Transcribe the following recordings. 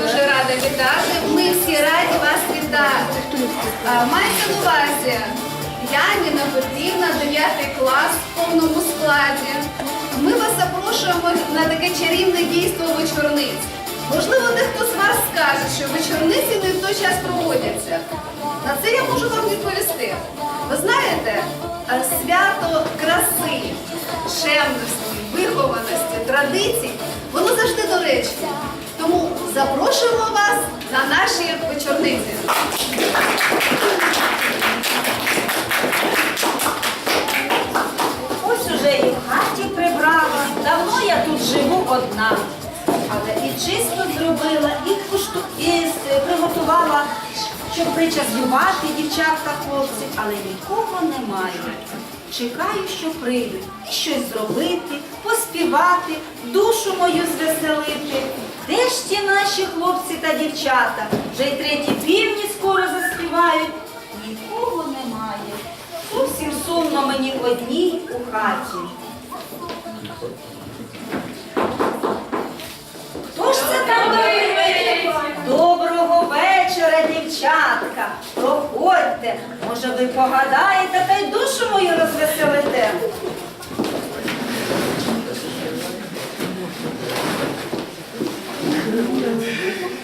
дуже рада вітати. Ми всі раді вас вітати. Мається на увазі. Я Ніна Петрівна, 9 клас в повному складі. Ми вас запрошуємо на таке чарівне дійство вечорниць. Можливо, дехто з вас скаже, що вечорниці не в той час проводяться. На це я можу вам відповісти. Ви знаєте, е, свято краси, чемності, вихованості, традицій, воно завжди доречне. Тому запрошуємо вас на наші вечорниці. Ось уже і в хаті прибрала, давно я тут живу одна. Але і чисто зробила, і, кушту, і приготувала, щоб причаслювати дівчат та хлопців, але нікого немає. Чекаю, що прийдуть і щось зробити, поспівати, душу мою звеселити. Де ж ті наші хлопці та дівчата? Вже й треті півні скоро заспівають. Нікого немає. Зовсім сумно мені одній у хаті. Хто ж це там говорить? Доброго вечора, дівчатка. Проходьте. Може, ви погадаєте та й душу мою розвеселите. Снова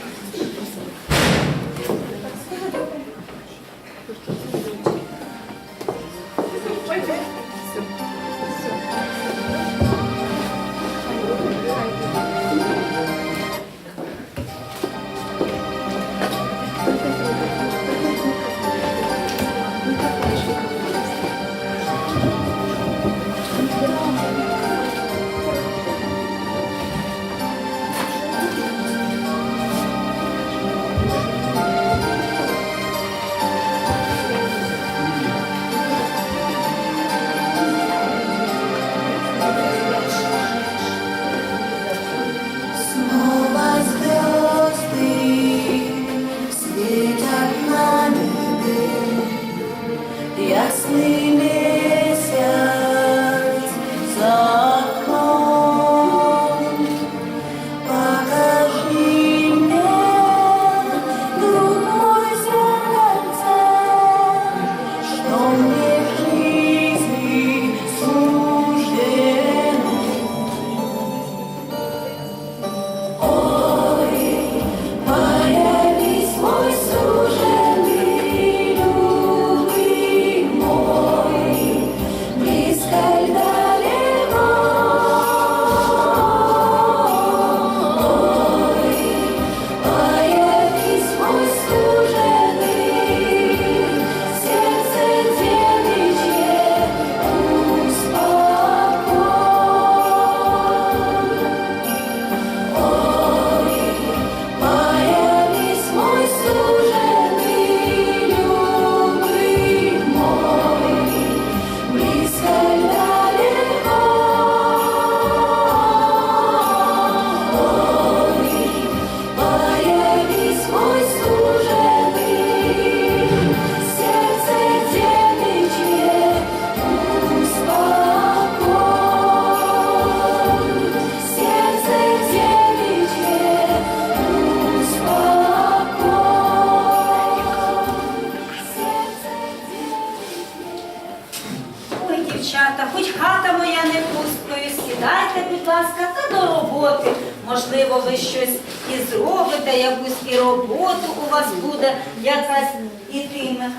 і якусь і роботу у вас буде якась ітиме.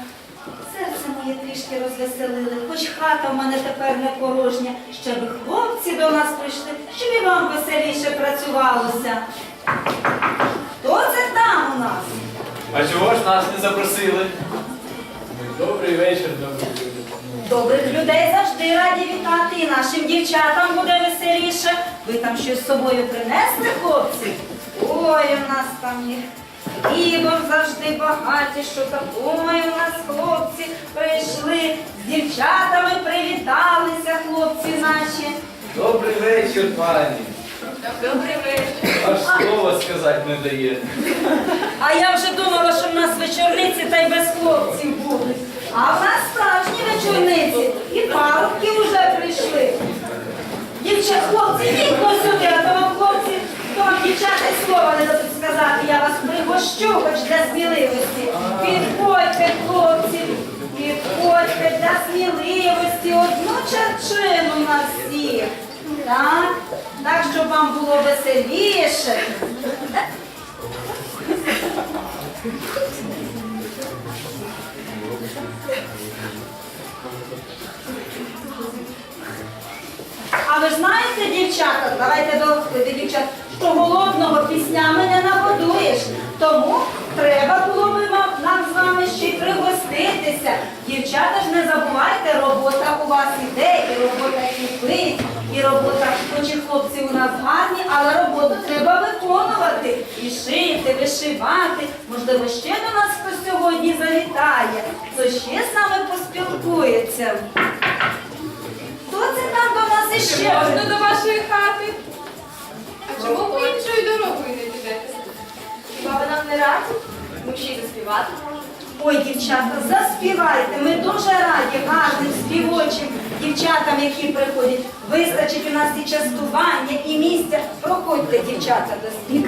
Серце моє трішки розвеселили, хоч хата в мене тепер не порожня, ще би хлопці до нас прийшли, щоб і вам веселіше працювалося. Хто це там у нас? А чого ж нас не запросили? Добрий вечір, добрий вечір. Добрих людей завжди раді вітати, і нашим дівчатам буде веселіше. Ви там щось з собою принесли, хлопці? Ой, у нас там їх хлібом завжди багаті, що так. Ой, у нас хлопці прийшли, з дівчатами привіталися, хлопці наші. Добрий вечір, пані. Добрий вечір. Аж слова сказати не дає. А я вже думала, що в нас вечорниці та й без хлопців будуть. А в нас справжні вечорниці. І парубки вже прийшли. Дівчат, хлопці, йдіть сюди, а то вам хлопці, то вам дівчата й слова не дадуть сказати, я вас сміливості. Підходьте, хлопці, підходьте для сміливості. Одну чарчину на всіх. Так, так, щоб вам було веселіше. А ви знаєте, дівчата, давайте до дівчат, що голодного піснями не нагодуєш. Тому треба було би вам- нам з вами ще й пригоститися. Дівчата ж не забувайте, робота у вас іде, і робота кипить, і робота, хоч і хлопці у нас гарні, але роботу треба виконувати. І шити, вишивати. Можливо, ще до нас хтось сьогодні завітає, хто ще з нами поспілкується. Хто це там до нас іще? Можна до вашої хати? А чому ви іншою дорогою? Хіба нам не раді? Ми ще й заспівати можемо. Ой, дівчата, заспівайте. Ми дуже раді гарним співочим дівчатам, які приходять. Вистачить у нас і частування, і місця. Проходьте, дівчата, до співу.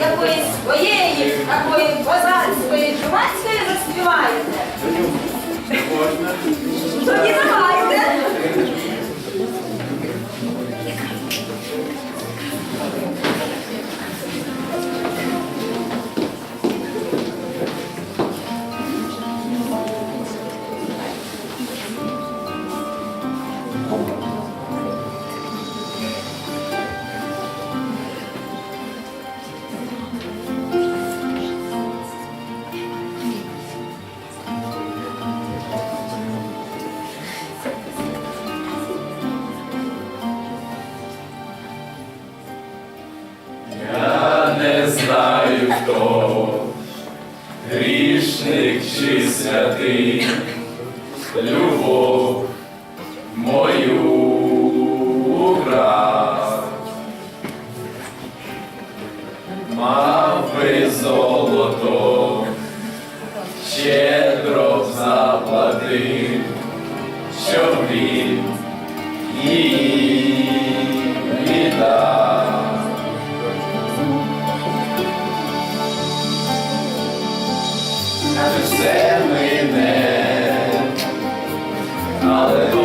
якоїсь своєї, такої козацької, чумацької заспіваєте? Тоді давайте. 아멘.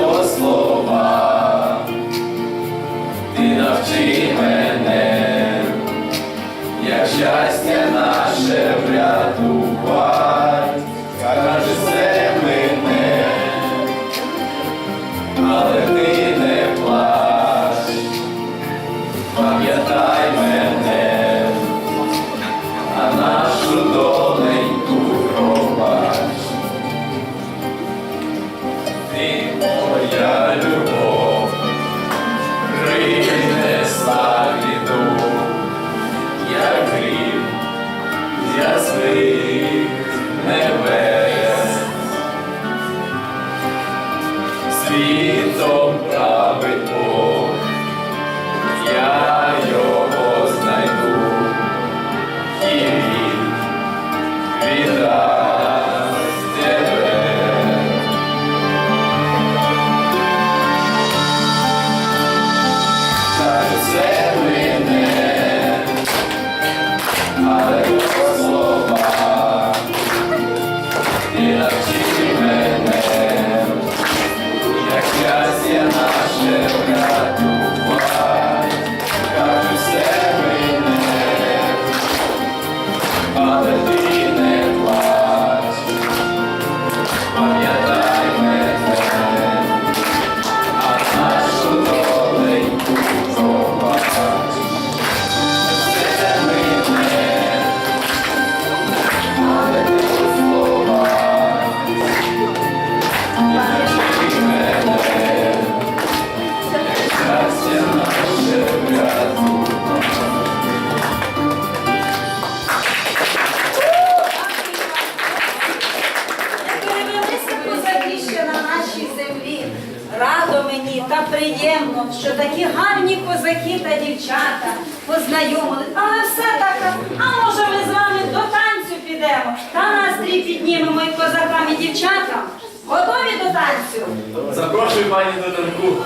танцю. Запрошую пані до танку.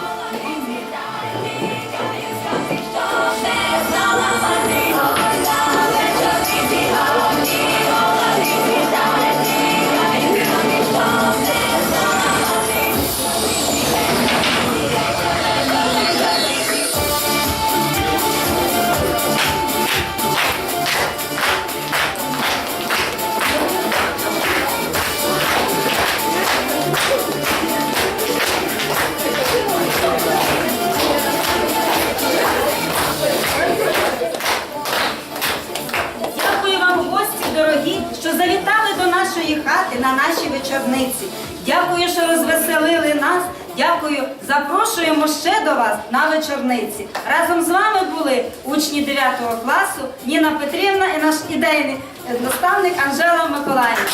Вінниці. Разом з вами були учні 9 класу Ніна Петрівна і наш ідейний наставник Анжела Миколаївна.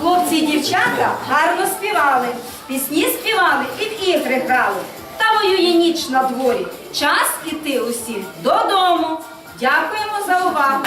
Хлопці і дівчата гарно співали, пісні співали і в ігри грали. Та воює ніч на дворі. Час іти усім додому. Дякуємо за увагу.